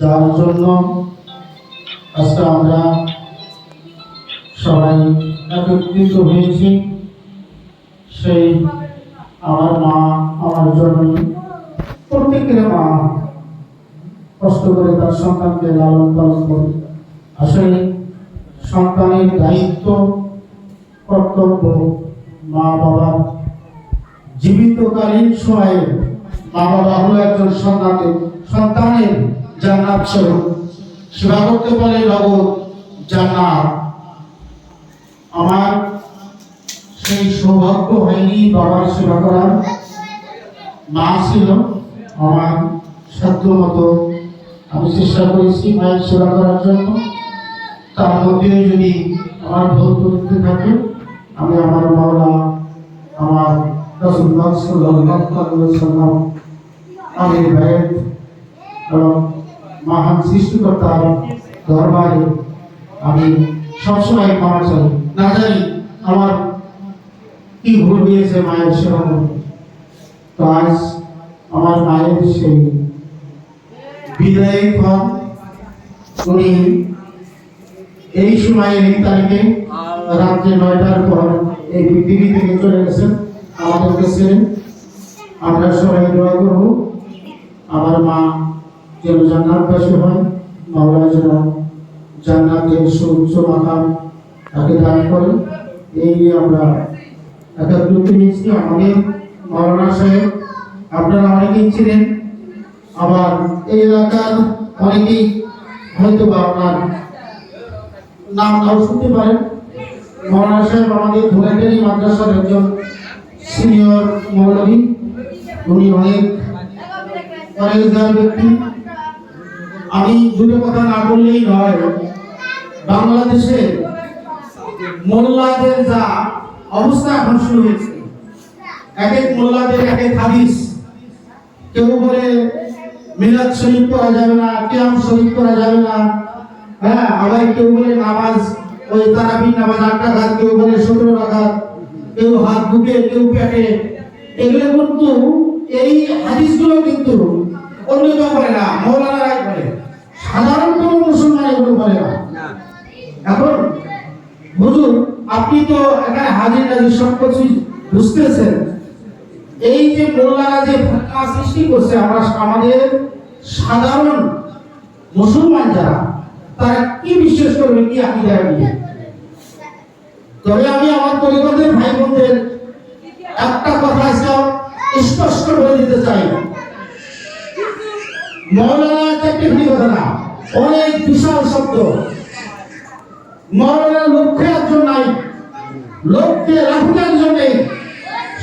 যার জন্য আজকে আমরা সবাই একত্রিত হয়েছি। সেই আমার মা, আমার জননী, প্রত্যেকের মা কষ্ট করে তার সন্তানকে লালন পালন করে। আসলে সন্তানের দায়িত্ব, কর্তব্য মা বাবার জীবিতকালীন সময়ে মা বাবা হলো একজন সন্তানের সন্তানের জান্নাত স্বরূপ। সেবা করতে পারে নগদ জান্নাত। আমার সেই সৌভাগ্য হয়নি বাবার সেবা করার। মা ছিল, আমার সাধ্য মতো আমি চেষ্টা করেছি মায়ের সেবা করার জন্য। তার মধ্যে যদি আমার ভুল করতে থাকে, আমি আমার মাওলা, আমার রাসূলুল্লাহ সাল্লাল্লাহু আলাইহি ওয়াসাল্লাম আমি ভাইয়ের মহান সৃষ্টিকর্তার দরবারে আমি সবসময় ক্ষমা চাই। না জানি আমার কি ভুল হয়েছে মায়ের সেবা তো আজ আমার মায়ের সেই বিদায় পর উনি এই সময়ে এই তারিখে রাত্রে নয়টার পর এই পৃথিবী থেকে চলে গেছেন। আমাদেরকে ছেড়ে আমরা সবাই দোয়া করব। আমার মা যেন জান্নাতবাসী হয়। মাওলা যেন জান্নাতের সুউচ্চ মাকাম তাকে দান করে এই নিয়ে আমরা একাত্রিত হয়েছি আমাদের মৌলানা সাহেব, আপনারা অনেকেই ছিলেন, আবার এই এলাকার অনেকেই হয়তো বা আপনার নাম নাও শুনতে পারেন। মৌলানা সাহেব আমাদের ধুলাইটারি মাদ্রাসার একজন সিনিয়র মৌলভী উনি অনেক পরেজগার ব্যক্তি। আমি দুটো কথা না বললেই নয়। বাংলাদেশে মোল্লাদের যা অবস্থা এখন শুরু হয়েছে, এক এক মোল্লাদের এক এক হাদিস। কেউ বলে মিলাদ শরীফ করা যাবে না, কিয়াম শরীফ করা যাবে না। হ্যাঁ আবার কেউ বলে নামাজ, ওই তারাবি নামাজ আট রাখাত, কেউ বলে সতেরো রাখাত, কেউ হাত বুকে, কেউ পেটে। এগুলো কিন্তু এই হাদিসগুলো কিন্তু অন্য কেউ বলে না, মৌলানারাই বলে। সাধারণ কোনো মুসলমান এগুলো বলে না। এখন হুজুর আপনি তো এখানে হাজির নাজির সব কিছু বুঝতেছেন। এই যে মোল্লারা যে ফতোয়া সৃষ্টি করছে আমরা আমাদের সাধারণ মুসলমান যারা তারা কি বিশ্বাস করবে কি আকিদা নিয়ে? তবে আমি আমার পরিবারের ভাই বোনদের একটা কথা স্পষ্ট করে দিতে চাই। মৌলানা একটা টেকনিক কথা না, অনেক বিশাল নাই লক্ষ্যে লাখে একজন নেই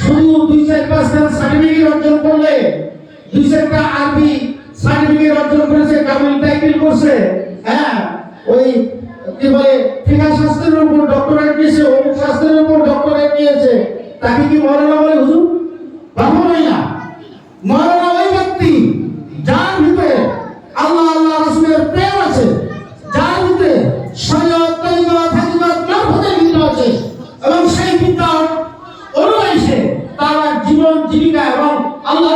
শুধু দুই চার পাঁচটা সার্টিফিকেট অর্জন করলে, দুই চারটা আরবি সার্টিফিকেট অর্জন করেছে কামিল টাইটেল করছে। হ্যাঁ ওই, কি বলে, ফিকা শাস্ত্রের উপর ডক্টরেট নিয়েছে, অমুক শাস্ত্রের উপর ডক্টরেট নিয়েছে। তাকে কি মৌলানা বলে হুজুর কখনোই না মৌলানা ওই ব্যক্তি যার ভিতরে আল্লাহ আল্লাহ রসুলের প্রেম আছে যার ভিতরে সৈয়দ তৈবা থাকিবা মারফতের বিদ্যা আছে এবং সেই বিদ্যা অনুযায়ী সে তার জীবন জীবিকা এবং আল্লাহ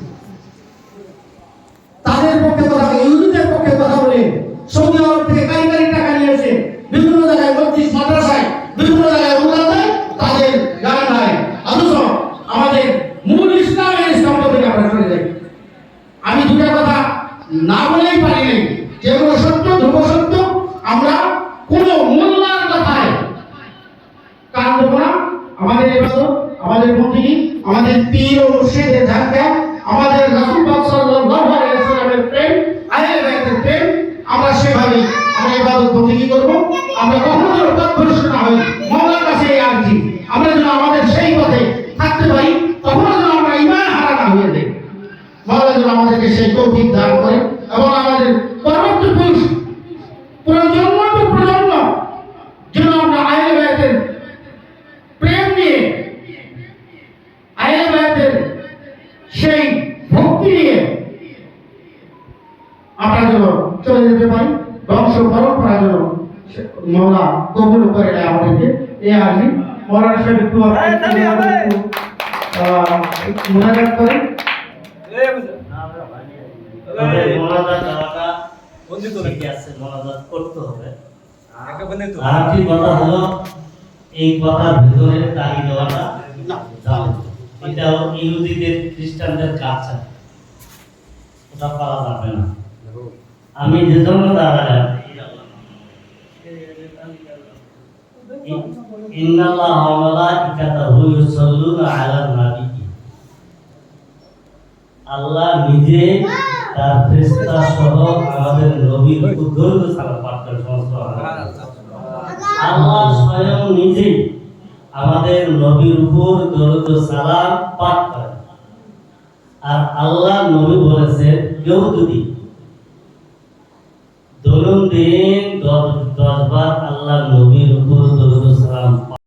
না বলেই পারি নাই। যেগুলো সত্য ধ্রুব সত্য, আমরা কোনো মোল্লার কথায় কারণ দেবো আমাদের এবার আমাদের মন্দির আমাদের পীর ও মুর্শিদের ধাক্কা আমাদের রাসূল পাক সাল্লাল্লাহু আলাইহি প্রেম আয়ের বাইতের প্রেম, আমরা সেভাবে, আমরা ইবাদত বন্দেগী করব? আমরা কখনো তৎপরষ্ট না হই। মওলার কাছে আর্জি। আমরা যেন আমাদের সেই পথে থাকতে পারি তখন যেন আমরা ইমান হারা না হয়ে দেয় মওলা যেন আমাদেরকে সেই তৌফিক দান করে বংশ পরম্পরা মৌলা কবুল করে নেয় আমাদেরকে এই আর্জি সাহেব একটু মোনাজাত এই কথার ভিতরে দাড়ি দেওয়াটা যাবে না। এটা হলো ইহুদিদের খ্রিস্টানদের কালচার ওটা পাওয়া যাবে না। আমি যে জন্য দাঁড়ালাম ইন্নাল্লাহ ওয়া ইউসাল্লুনা আলান নাবী। আল্লাহ নিজে তার ফেরেশতা সহ আমাদের নবীর উপর দরুদ সালাম পাঠ করেন আল্লাহ স্বয়ং নিজে আমাদের নবীর উপর দরুদ সালাম পাঠ করেন। আর আল্লাহ নবী বলেছে কেউ যদি দৈনন্দিন দশ দশ বার আল্লাহ নবীর উপর